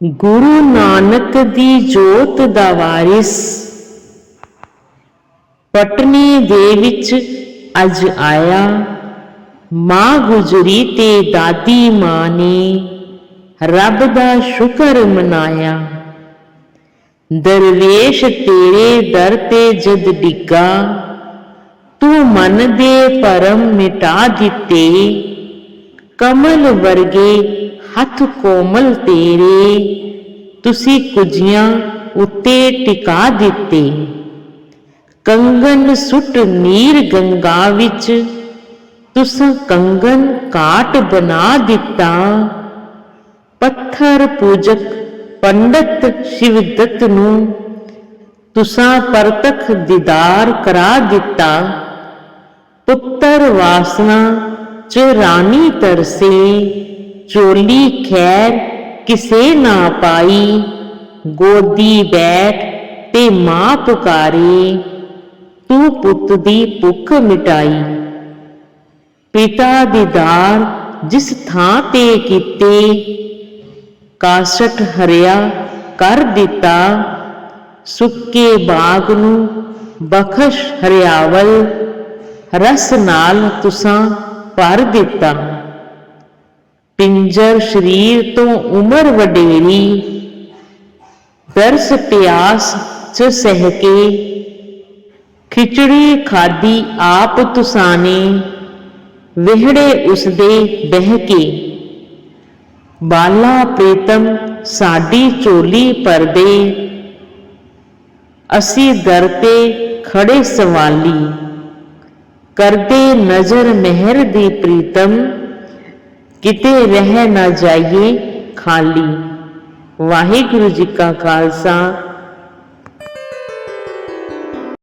ਗੁਰੂ ਨਾਨਕ ਦੀ ਜੋਤ ਦਾ ਵਾਰਿਸ। ਪਟਨੀ ਦੇ ਵਿੱਚ ਅੱਜ ਆਇਆ, ਮਾਂ ਗੁਜਰੀ ਤੇ ਦਾਦੀ ਮਾਂ ਨੇ ਰੱਬ ਦਾ ਸ਼ੁਕਰ ਮਨਾਇਆ। ਦਰਵੇਸ਼ ਤੇਰੇ ਦਰ ਤੇ ਜਦ ਡਿੱਗਾ, ਤੂੰ ਮਨ ਦੇ ਪਰਮ ਮਿਟਾ ਦਿੱਤੇ। ਕਮਲ ਵਰਗੇ ਹੱਥ ਕੋਮਲ ਤੇਰੇ, ਤੁਸੀਂ ਕੁਜੀਆਂ ਉੱਤੇ ਟਿਕਾ ਦਿੱਤੇ। ਕੰਗਨ ਸੁੱਟ ਨੀਰ ਗੰਗਾ ਵਿੱਚ, ਤੁਸ ਕੰਗਨ ਕਾਟ ਬਣਾ ਦਿੱਤਾ। ਪੱਥਰ ਪੂਜਕ ਪੰਡਤ ਸ਼ਿਵਦੱਤ ਨੂੰ, ਤੁਸਾਂ ਪਰਤਖ ਦੀਦਾਰ ਕਰਾ ਦਿੱਤਾ। ਪੁੱਤਰ ਵਾਸਨਾ ਚ ਰਾਣੀ ਤਰਸੇ ਚੋਲੀ ਖੈਰ ਕਿਸੇ ਨਾ ਪਾਈ। ਗੋਦੀ ਬੈਠ ਤੇ ਮਾਂ ਪੁਕਾਰੇ, ਤੂੰ ਪੁੱਤ ਦੀ ਭੁੱਖ ਮਿਟਾਈ। ਪਿਤਾ ਦੀਦਾਰ ਜਿਸ ਥਾਂ ਤੇ ਕੀਤੇ, ਕਾਸਟ ਹਰਿਆ ਕਰ ਦਿੱਤਾ। ਸੁੱਕੇ ਬਾਗ ਨੂੰ ਬਖਸ਼ ਹਰਿਆਵਲ, ਰਸ ਨਾਲ ਤੁਸਾਂ ਭਰ ਦਿੱਤਾ। ਪਿੰਜਰ ਸਰੀਰ ਤੋਂ ਉਮਰ ਵਡੇਰੀ, ਦਰਸ ਪਿਆਸ ਚ ਸਹਿ ਕੇ ਖਿਚੜੀ ਖਾਦੀ ਆਪ ਤੁਸਾਂ ਵਿਹੜੇ ਉਸਦੇ ਬਹਿ ਕੇ ਬਾਲਾ ਪ੍ਰੀਤਮ ਸਾਡੀ ਚੋਲੀ ਪਰਦੇ ਅਸੀਂ ਦਰ ਤੇ ਖੜੇ ਸਵਾਲੀ। ਕਰਦੇ ਨਜ਼ਰ ਮਹਿਰ ਦੀ ਪ੍ਰੀਤਮ ਕਿਤੇ ਰਹਿ ਨਾ ਜਾਈਏ ਖਾਲੀ। ਵਾਹਿਗੁਰੂ ਜੀ ਕਾ ਖਾਲਸਾ